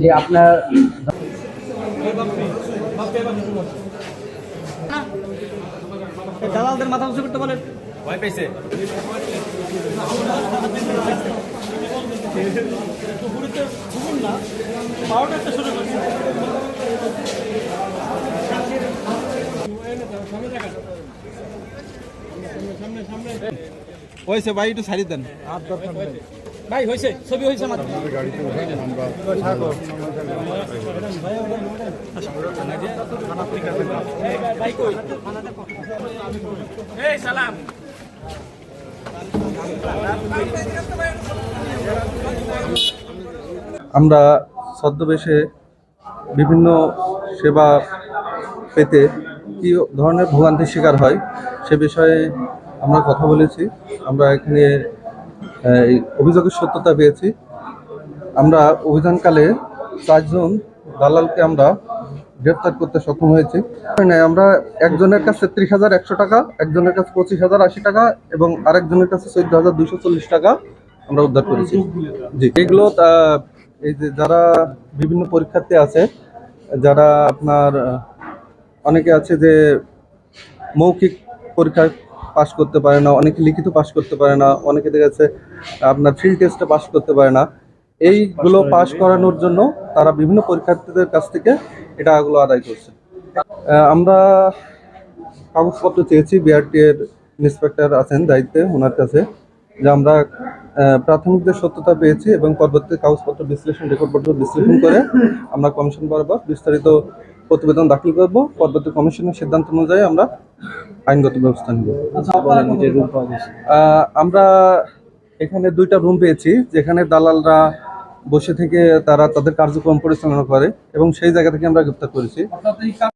যে আপনার দালালদের মাথা উঁচু করতে বলেন। ভয় পেয়েছে হয়েছে ভাই একটু ছাড়ি দেন। ভাই, হয়েছে, ছবি হয়েছে সালাম। আমরা ছদ্মবেশে বিভিন্ন সেবা পেতে কী ধরনের ভোগান্তির শিকার হয় সে বিষয়ে আমরা কথা বলেছি। আমরা এখানে অভিযোগের সত্যতা পেয়েছি। আমরা অভিযানকালে চারজন দালালকে আমরা গ্রেপ্তার করতে সক্ষম হয়েছি। আমরা একজনের কাছে ত্রিশ হাজার একশো টাকা, একজনের কাছে পঁচিশ হাজার আশি টাকা এবং আরেকজনের কাছে চোদ্দ হাজার দুশো চল্লিশ টাকা আমরা উদ্ধার করেছি। জি। এগুলো এই যে যারা বিভিন্ন পরীক্ষার্থী আছে, যারা আপনার, অনেকে আছে যে মৌখিক পরীক্ষায় পাশ করতে পারে না অনেকে লিখিত পাশ করতে পারে না অনেকে দেখা যাচ্ছে আপনার ফিল্ড টেস্টে পাশ করতে পারে না। এইগুলো পাশ করানোর জন্য তারা বিভিন্ন পরীক্ষার্থীদের কাছ থেকে এটা এগুলো আদায় করছে। আমরা কাগজপত্র চেয়েছি বিআরটি এর ইন্সপেক্টর আছেন দায়িত্বে ওনার কাছে যে আমরা প্রাথমিক যে সত্যতা পেয়েছি এবং পরবর্তী কাগজপত্র বিশ্লেষণ রেকর্ডপত্র বিশ্লেষণ করে আমরা কমিশন বরাবর বিস্তারিত প্রতিবেদন দাখিল করব। পরবর্তী কমিশনের সিদ্ধান্ত অনুযায়ী আমরা আইনগত ব্যবস্থা নিব। আহ, আমরা এখানে দুইটা রুম পেয়েছি যেখানে দালালরা বসে থেকে তারা তাদের কার্যক্রম পরিচালনা করে এবং সেই জায়গা থেকে আমরা গ্রেপ্তার করেছি।